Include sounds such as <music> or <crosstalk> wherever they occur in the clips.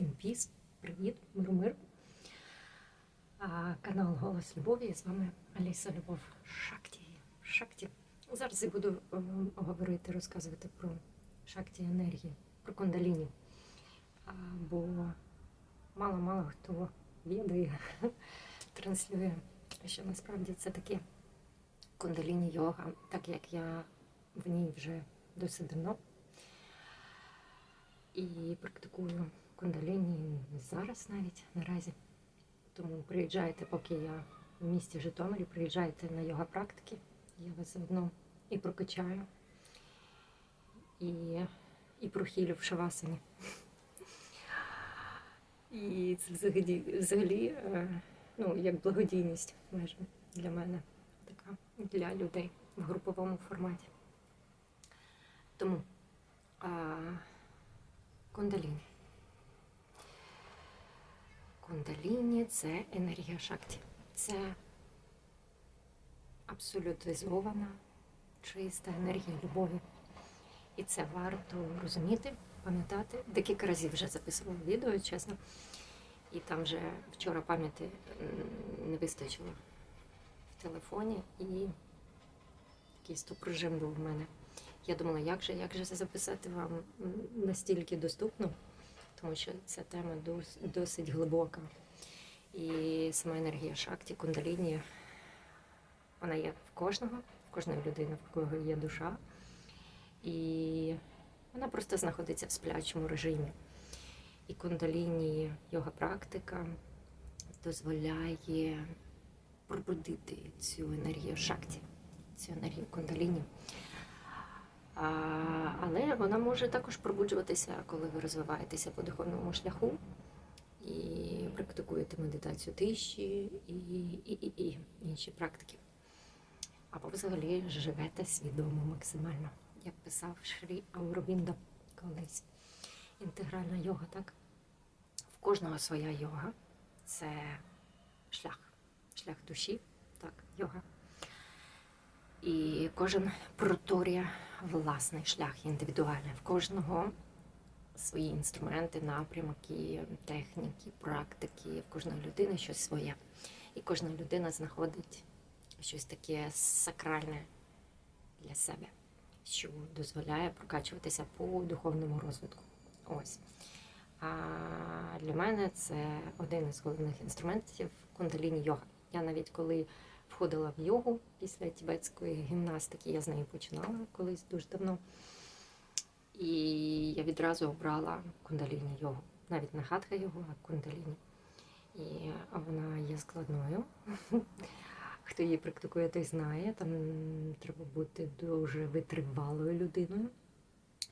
Всім піс, привіт, миру мир. Канал Голос Любові. І з вами Аліса Любов Шакті. Шакті. Зараз я буду ем, говорити, розказувати про шакті енергії, про кундаліні. Бо мало-мало хто відає, <laughs> транслює, що насправді це таке кундаліні йога, так як я в ній вже досить давно і практикую кундаліні зараз навіть наразі. Тому приїжджайте, поки я в місті Житомирі, приїжджайте на йога практики. Я вас заодно і прокачаю, і, і прохилю в шавасані. І це взагалі, взагалі е, ну, як благодійність майже для мене, така для людей в груповому форматі. Тому а, кундаліні. Кундаліні це енергія шакті. Це абсолютизована, чиста енергія любові. І це варто розуміти, пам'ятати. Декілька разів вже записувала відео, чесно. І там вже вчора пам'яті не вистачило в телефоні, і такий стоп-режим був в мене. Я думала, як же, як же це записати вам настільки доступно, тому що ця тема досить глибока. І сама енергія шакті, кундаліні, вона є в кожного, в кожної людини, в кого є душа. І вона просто знаходиться в сплячому режимі. І кундаліні йога практика дозволяє пробудити цю енергію шакті, цю енергію кундаліні. Але вона може також пробуджуватися, коли ви розвиваєтеся по духовному шляху і практикуєте медитацію тиші і, і, і, і інші практики. Або взагалі живете свідомо максимально, як писав Шрі Ауробіндо колись. Інтегральна йога, так? В кожного своя йога це шлях, шлях душі, так, йога. І кожен проторює власний шлях індивідуальний. В кожного свої інструменти, напрямки, техніки, практики. В кожної людини щось своє. І кожна людина знаходить щось таке сакральне для себе, що дозволяє прокачуватися по духовному розвитку. Ось. А для мене це один із головних інструментів кундаліні йога. Я навіть коли входила в йогу після тібетської гімнастики, я з нею починала колись дуже давно. І я відразу обрала кундаліні йогу. Навіть не хатха йогу, а кундаліні. І вона є складною. <laughs> Хто її практикує, той знає. Там треба бути дуже витривалою людиною.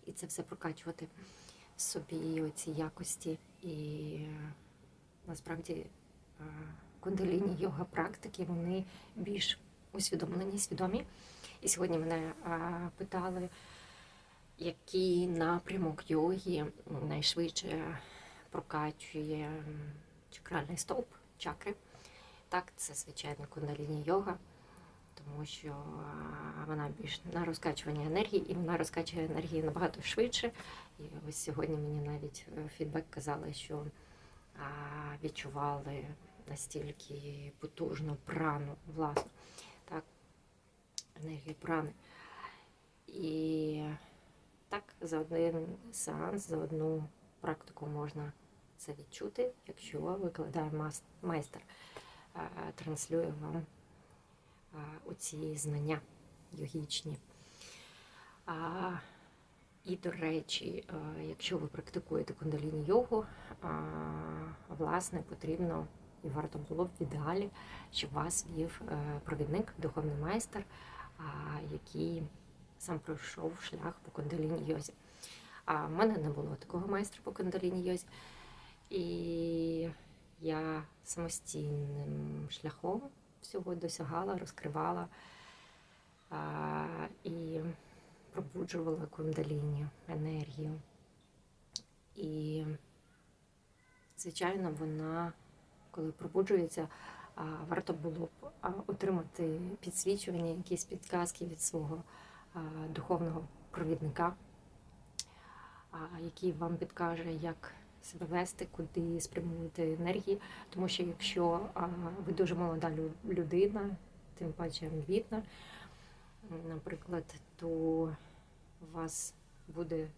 І це все прокачувати в собі оці якості. І е, насправді е, кундаліні йога практики вони більш усвідомлені, свідомі. І сьогодні мене питали, який напрямок йоги найшвидше прокачує чакральний стовп, чакри. Так, це звичайно кундаліні йога, тому що вона більш на розкачування енергії, і вона розкачує енергії набагато швидше. І ось сьогодні мені навіть е, фідбек казали, що відчували настільки потужну прану, власну, так, енергію прани. І так, за один сеанс, за одну практику можна це відчути, якщо викладає майстер, е, транслює вам е, оці знання йогічні. І, до речі, е, якщо ви практикуєте кундаліні йогу, власне, потрібно і варто було б в ідеалі, щоб вас вів е, провідник, духовний майстер, який сам пройшов шлях по кундаліні йозі. А в мене не було такого майстра по кундаліні йозі. І я самостійним шляхом всього досягала, розкривала і пробуджувала кундаліні енергію. І, звичайно, вона, коли пробуджується, варто було б отримати підсвічування, якісь підказки від свого духовного провідника, який вам підкаже, як себе вести, куди спрямувати енергії. Тому що якщо ви дуже молода людина, тим паче амбітна, наприклад, то у вас буде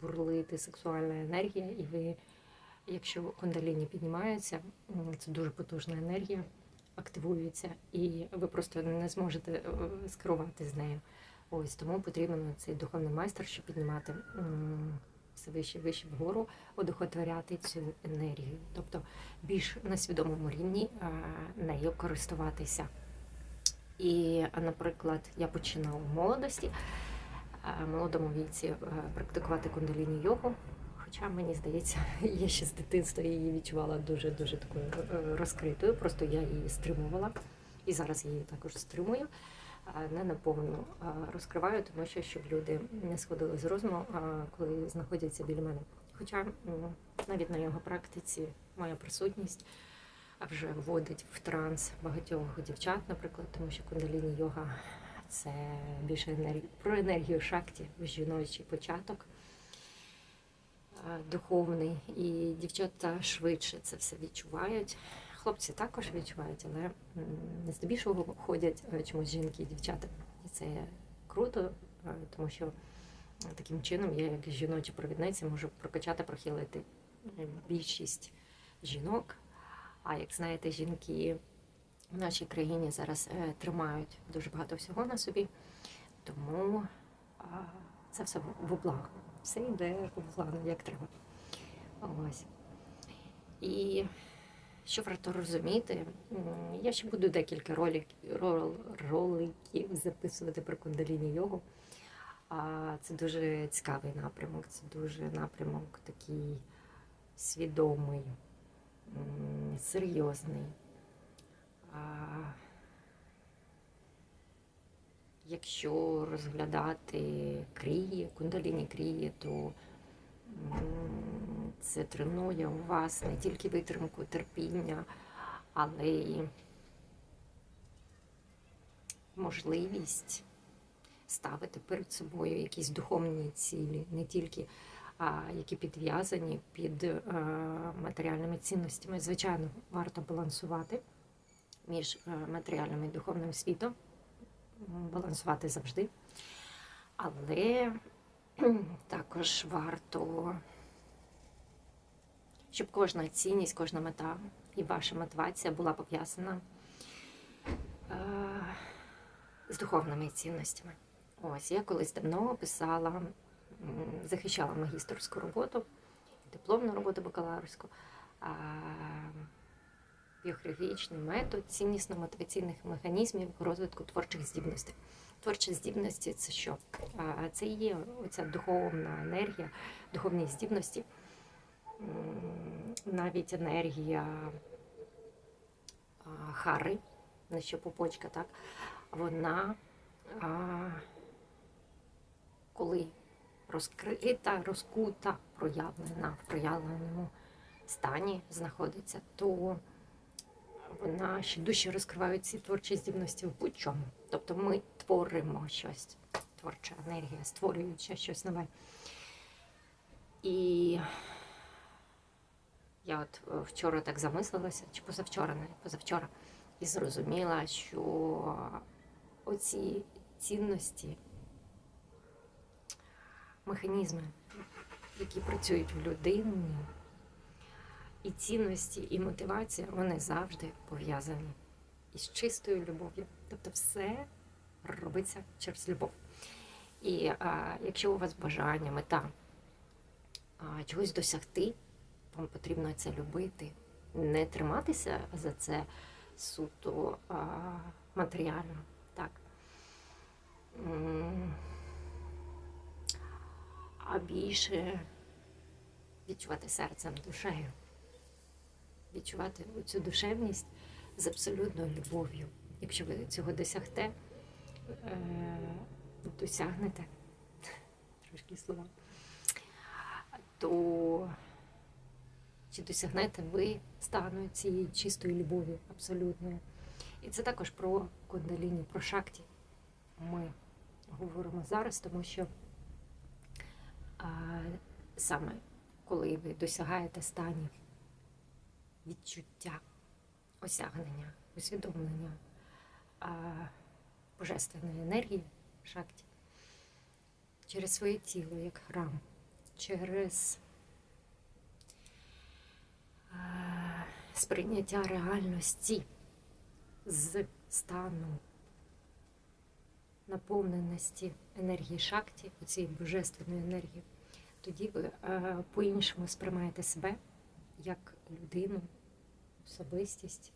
бурлити сексуальна енергія, і ви, якщо кундаліні піднімається, це дуже потужна енергія, активується, і ви просто не зможете е, скерувати з нею. Ось тому потрібен цей духовний майстер, щоб піднімати все вище, вище вгору, одухотворяти цю енергію, тобто більш на свідомому рівні е, нею користуватися. І, наприклад, я починала в молодості, е, молодому віці е, практикувати кундаліні йогу. Хоча мені здається, <laughs> я ще з дитинства її відчувала дуже дуже такою е, розкритою. Просто я її стримувала і зараз її також стримую. Не наповну розкриваю, тому що щоб люди не сходили з розуму, коли знаходяться біля мене. Хоча навіть на його практиці моя присутність вже вводить в транс багатьох дівчат, наприклад, тому що кундаліні йога це більше енергії про енергію шакті, жіночий початок е, духовний, і дівчата швидше це все відчувають. Хлопці також відчувають, але м, здебільшого ходять е, чомусь жінки і дівчата. І це круто, е, тому що е, таким чином я, як жіноча провідниця, можу прокачати, прохилити е, більшість жінок. А як знаєте, жінки в нашій країні зараз е, тримають дуже багато всього на собі, тому це все в благо. Все йде по плану, як треба. Ось. І що варто розуміти, я ще буду декілька ролик, роликів записувати про кундаліні йогу. А це дуже цікавий напрямок, це дуже напрямок такий свідомий, серйозний. Якщо розглядати крії, кундаліні крії, то це тренує у вас не тільки витримку, терпіння, але й можливість ставити перед собою якісь духовні цілі, не тільки а, які підв'язані під е, матеріальними цінностями. Звичайно, варто балансувати між е, матеріальним і духовним світом, балансувати завжди. Але <clears throat> також варто, щоб кожна цінність, кожна мета і ваша мотивація була пов'язана е, з духовними цінностями. Ось я колись давно писала, захищала магістерську роботу, дипломну роботу бакалаврську, біохірургічний метод ціннісно-мотиваційних механізмів розвитку творчих здібностей. Творчі здібності це що? Це є оця духовна енергія, духовні здібності, навіть енергія хари, на що попочка, так? Вона, коли розкрита, розкута, проявлена в проявленому стані знаходиться, то вона ще дужче розкриває ці творчі здібності в будь-чому. Тобто ми творимо щось, творча енергія, створюючи щось нове. І я от е, вчора так замислилася, чи позавчора, навіть позавчора, і зрозуміла, що оці цінності, механізми, які працюють в людині, і цінності, і мотивація, вони завжди пов'язані із чистою любов'ю. Тобто все робиться через любов. І а, якщо у вас бажання, мета а, чогось досягти, вам потрібно це любити, не триматися за це суто а, матеріально. Так. А більше відчувати серцем, душею відчувати цю душевність з абсолютною любов'ю. Якщо ви цього досягте, е, досягнете трошки слова, то чи досягнете ви стану цієї чистої любові абсолютної? І це також про кундаліні, про шакті. Ми говоримо зараз, тому що саме коли ви досягаєте станів відчуття, осягнення, усвідомлення а, божественної енергії шакті через своє тіло, як храм, через а, сприйняття реальності з стану наповненості енергії шакті, цієї божественної енергії, тоді ви по-іншому сприймаєте себе як людину, особистість,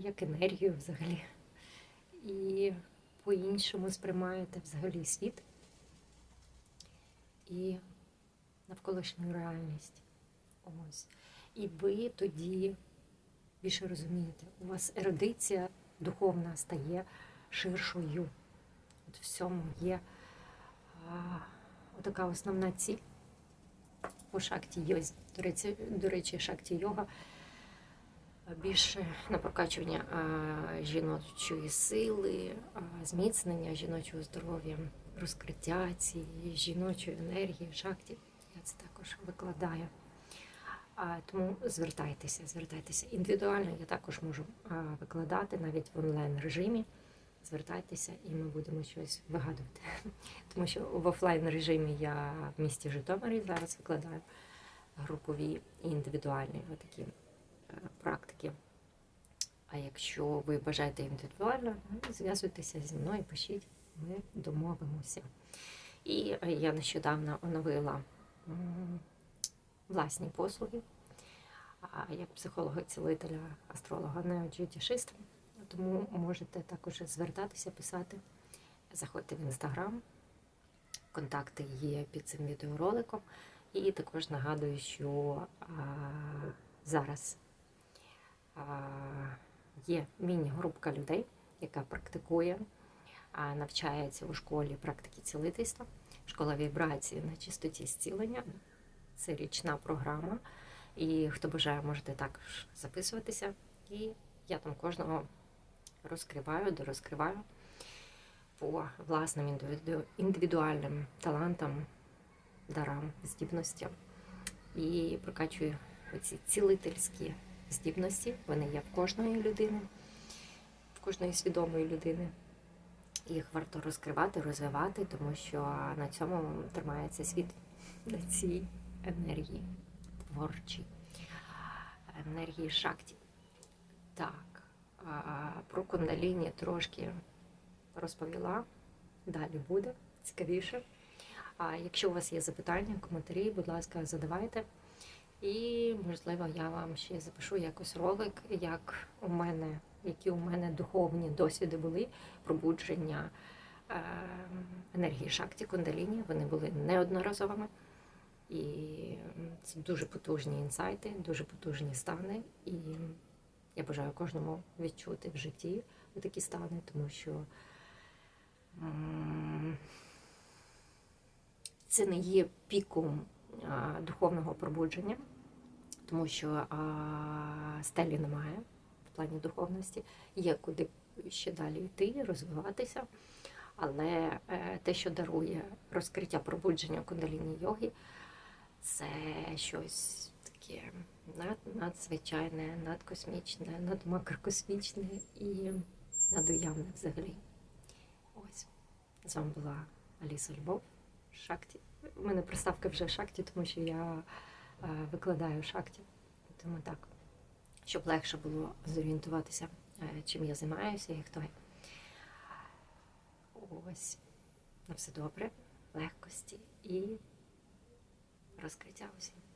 як енергію взагалі. І по-іншому сприймаєте взагалі світ і навколишню реальність. Ось. І ви тоді більше розумієте, у вас ерудиція духовна стає ширшою. От в є а, така основна ціль по шакті йозі. До речі, до речі, шакті йога більше на прокачування жіночої сили, зміцнення жіночого здоров'я, розкриття цієї жіночої енергії в шакті. Я це також викладаю. Тому звертайтеся, звертайтеся. Індивідуально я також можу викладати навіть в онлайн режимі. Звертайтеся і ми будемо щось вигадувати. <laughs> Тому що в офлайн режимі я в місті Житомирі зараз викладаю групові і індивідуальні такі практики. А якщо ви бажаєте індивідуально, ну, зв'язуйтеся зі мною, пишіть, ми домовимося. І е, я нещодавно оновила власні послуги. А Я психолога, цілителя, астролога, неоджутішист. Тому можете також звертатися, писати. Заходьте в інстаграм. Контакти є під цим відеороликом. І також нагадую, що а, зараз а, є міні-групка людей, яка практикує, а, навчається у школі практики цілительства, школа вібрації на чистоті зцілення. Це річна програма. І хто бажає, можете також записуватися. І я там кожного розкриваю, дорозкриваю по власним індивіду... індивідуальним талантам, дарам, здібностям. І прокачую оці цілительські здібності. Вони є в кожної людини, в кожної свідомої людини. Їх варто розкривати, розвивати, тому що на цьому тримається світ на цій енергії творчій, енергії шакті. Так, про кундаліні трошки розповіла. Далі буде цікавіше. А якщо у вас є запитання, коментарі, будь ласка, задавайте. І, можливо, я вам ще запишу якось ролик, як у мене, які у мене духовні досвіди були пробудження е, енергії шакті, кундаліні. Вони були неодноразовими. І це дуже потужні інсайти, дуже потужні стани. І я бажаю кожному відчути в житті такі стани, тому що це не є піком духовного пробудження, тому що стелі немає в плані духовності, є куди ще далі йти, розвиватися. Але е, те, що дарує розкриття пробудження кундаліні йоги, це щось таке над, надзвичайне, надкосмічне, надмакрокосмічне і надуявне взагалі. Ось. З вами була Аліса Любов, Шакті. У мене приставка вже шахті, тому що я е, викладаю шахті. Тому так, щоб легше було зорієнтуватися, е, чим я займаюся і хто я. Ось. На все добре, легкості і розкриття усім.